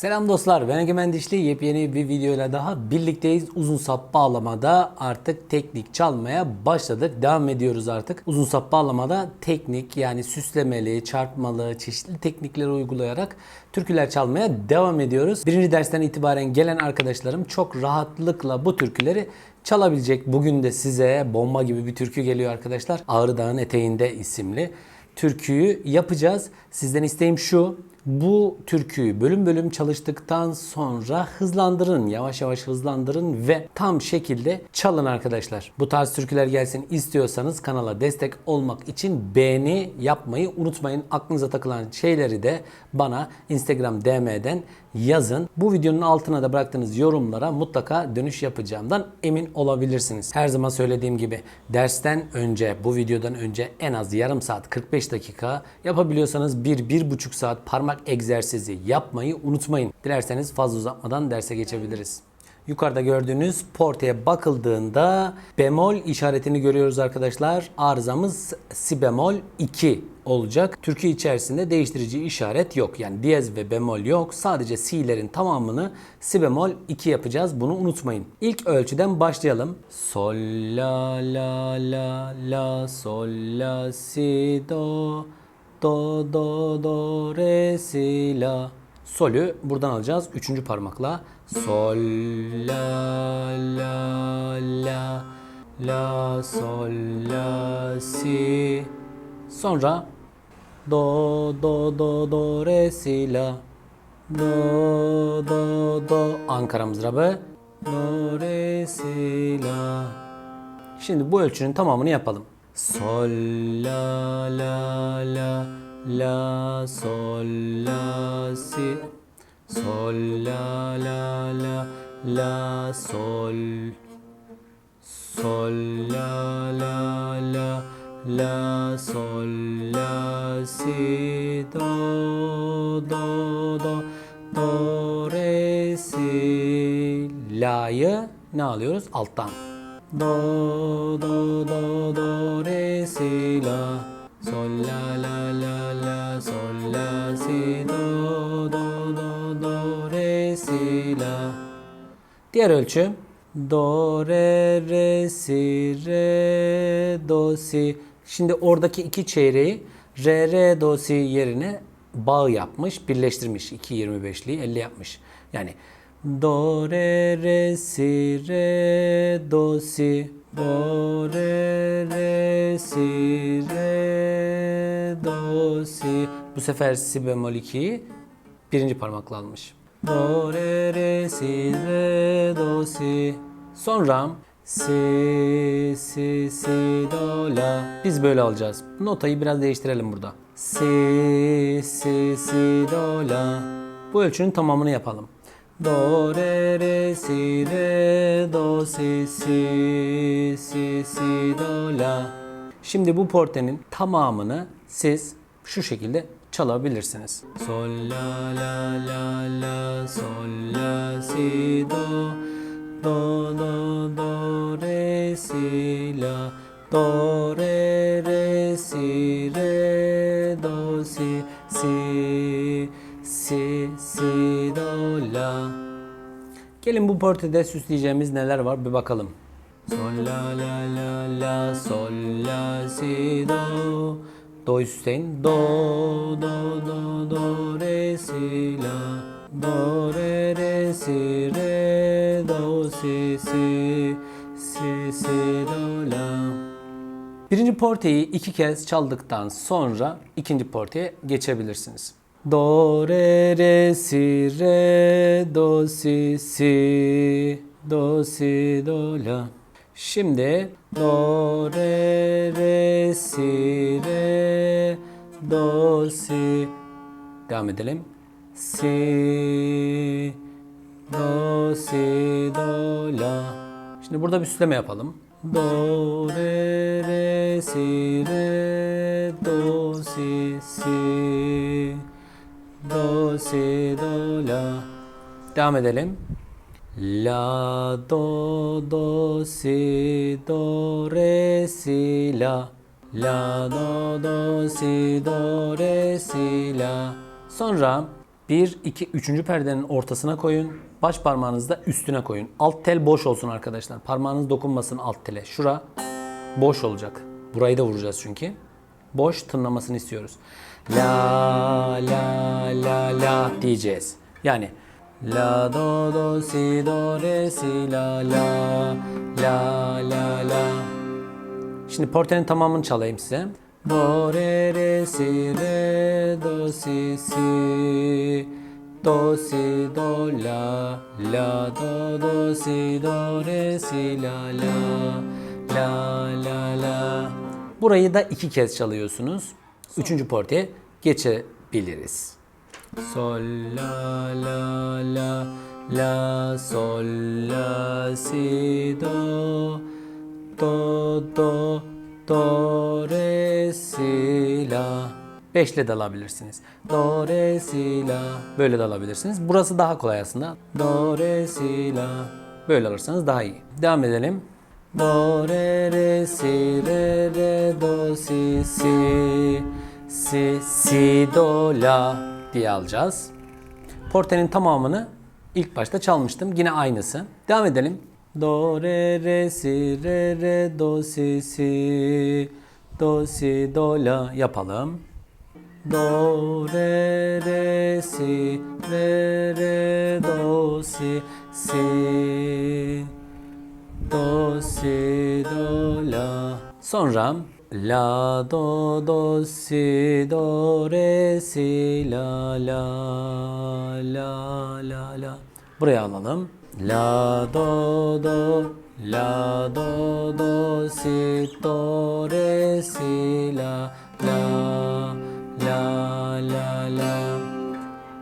Selam dostlar, ben Egemen Dişli. Yepyeni bir videoyla daha birlikteyiz. Uzun sap bağlamada artık teknik çalmaya başladık. Devam ediyoruz artık. Uzun sap bağlamada teknik yani süslemeli, çarpmalı, çeşitli teknikleri uygulayarak türküler çalmaya devam ediyoruz. Birinci dersten itibaren gelen arkadaşlarım çok rahatlıkla bu türküleri çalabilecek. Bugün de size bomba gibi bir türkü geliyor arkadaşlar. Ağrı Dağın Eteğinde isimli türküyü yapacağız. Sizden isteğim şu. Bu türküyü bölüm bölüm çalıştıktan sonra hızlandırın, yavaş yavaş hızlandırın ve tam şekilde çalın arkadaşlar. Bu tarz türküler gelsin istiyorsanız kanala destek olmak için beğeni yapmayı unutmayın. Aklınıza takılan şeyleri de bana Instagram DM'den yazın. Bu videonun altına da bıraktığınız yorumlara mutlaka dönüş yapacağımdan emin olabilirsiniz. Her zaman söylediğim gibi dersten önce, bu videodan önce en az yarım saat 45 dakika yapabiliyorsanız 1-1,5 saat parmak egzersizi yapmayı unutmayın. Dilerseniz fazla uzatmadan derse geçebiliriz. Yukarıda gördüğünüz portaya bakıldığında bemol işaretini görüyoruz arkadaşlar. Arızamız si bemol 2 olacak. Türkü içerisinde değiştirici işaret yok. Yani diyez ve bemol yok. Sadece si'lerin tamamını si bemol 2 yapacağız. Bunu unutmayın. İlk ölçüden başlayalım. Sol la la la la sol la si do do do do re si la Solü buradan alacağız. Üçüncü parmakla. Sol, la, la, la, la, sol, la, si. Sonra do, do, do, do, re, si, la. Do, do, do. Ankara mızrabı. Do, re, si, la. Şimdi bu ölçünün tamamını yapalım. Sol, la, la, la, la, sol, la, si. Sol, la, la, la, la, sol. Sol, la, la, la, la, sol, la, si, do, do, do, do, re, si. La'yı ne alıyoruz? Alttan. Do, do, do, sol, la, si, do, do, do, do, re, si, la. Diğer ölçü. Do, re, re, si, re, do, si. Şimdi oradaki iki çeyreği re, re, do, si yerine bağ yapmış, birleştirmiş. 2 25'liği 50 yapmış. Yani do, re, re, si, re, do, si. Do, re, re, si, re, do, si. Bu sefer si bemol 2'yi birinci parmakla almış. Do, re, re, si, re, do, si. Sonra si, si, si, do, la. Biz böyle alacağız. Notayı biraz değiştirelim burada. Si, si, si, do, la. Bu ölçünün tamamını yapalım. Do, re, re, si, re, do, si, si, si, si, do, la. Şimdi bu portenin tamamını siz şu şekilde çalabilirsiniz. Sol, la, la, la, la, sol, la, si, do, do, do, do, re, si, la, do, re, re, si, re, do, si, si, si, si. Gelin bu portede süsleyeceğimiz neler var bir bakalım. Sol la la la la sol la si do Do'yu süsleyin. Do do do do re si la Do re re si re do si si si si do la Birinci porteyi iki kez çaldıktan sonra ikinci porteye geçebilirsiniz. Do re re si re do si si do si do la. Şimdi do re re si re do si devam edelim. Si do si do la. Şimdi burada bir süsleme yapalım. Do re re si re Devam edelim. La do do si do re si la. La do do si do re si la. Sonra 1, 2, 3. perdenin ortasına koyun. Baş parmağınızı da üstüne koyun. Alt tel boş olsun arkadaşlar. Parmağınız dokunmasın alt tele. Şura boş olacak. Burayı da vuracağız çünkü. Boş tınlamasını istiyoruz. La la la la diyeceğiz. Yani la do do si do re si la la la la la. Şimdi portenin tamamını çalayım size. Do re re si re do si si do si do la la do do si do re si la la la la la. Burayı da iki kez çalıyorsunuz. Üçüncü porteye geçebiliriz. Sol la la la la sol la si do do do do re si la Beşle de alabilirsiniz. Do re si la böyle de alabilirsiniz. Burası daha kolay aslında. Do re si la böyle alırsanız daha iyi. Devam edelim. Do re re si re re do si si si si do la diye alacağız. Portenin tamamını ilk başta çalmıştım. Yine aynısı. Devam edelim. Do re re si re re do si si do si do la yapalım. Do re re si re re do si si do si do la. Sonra la do do si do re si la la la la la. Buraya alalım. La do do la do do si do re si la la la la la.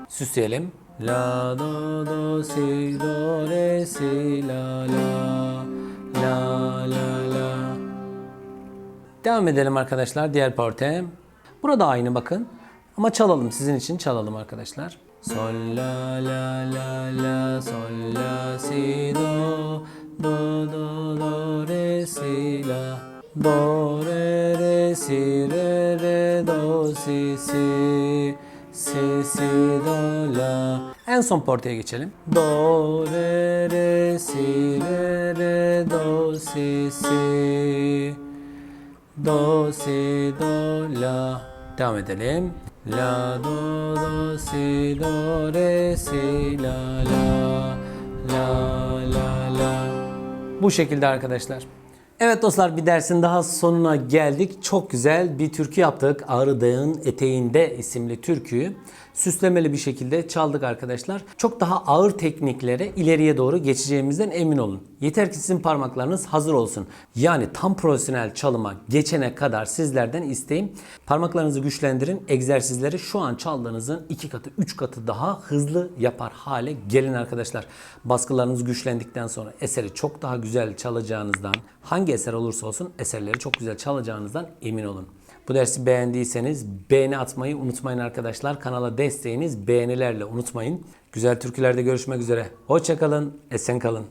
Süsleyelim. La do do si do re si la la Devam edelim arkadaşlar diğer porte. Burada aynı bakın. Ama çalalım sizin için çalalım arkadaşlar. Sol la la la la sol la si do do do do re si la do re re si re re do si si si si do la en son portaya geçelim. Do re re si re re do si si do si do la devam edelim. La do do si do re si la la la la la. Bu şekilde arkadaşlar. Evet dostlar bir dersin daha sonuna geldik. Çok güzel bir türkü yaptık. Ağrı Dağı'nın eteğinde isimli türküyü süslemeli bir şekilde çaldık arkadaşlar. Çok daha ağır tekniklere ileriye doğru geçeceğimizden emin olun. Yeter ki sizin parmaklarınız hazır olsun. Yani tam profesyonel çalıma geçene kadar sizlerden isteğim parmaklarınızı güçlendirin. Egzersizleri şu an çaldığınızın iki katı, üç katı daha hızlı yapar hale gelin arkadaşlar. Baskılarınız güçlendikten sonra eseri çok daha güzel çalacağınızdan, hangi eser olursa olsun eserleri çok güzel çalacağınızdan emin olun. Bu dersi beğendiyseniz beğeni atmayı unutmayın arkadaşlar. Kanala desteğiniz beğenilerle unutmayın. Güzel türkülerde görüşmek üzere. Hoşçakalın, esen kalın.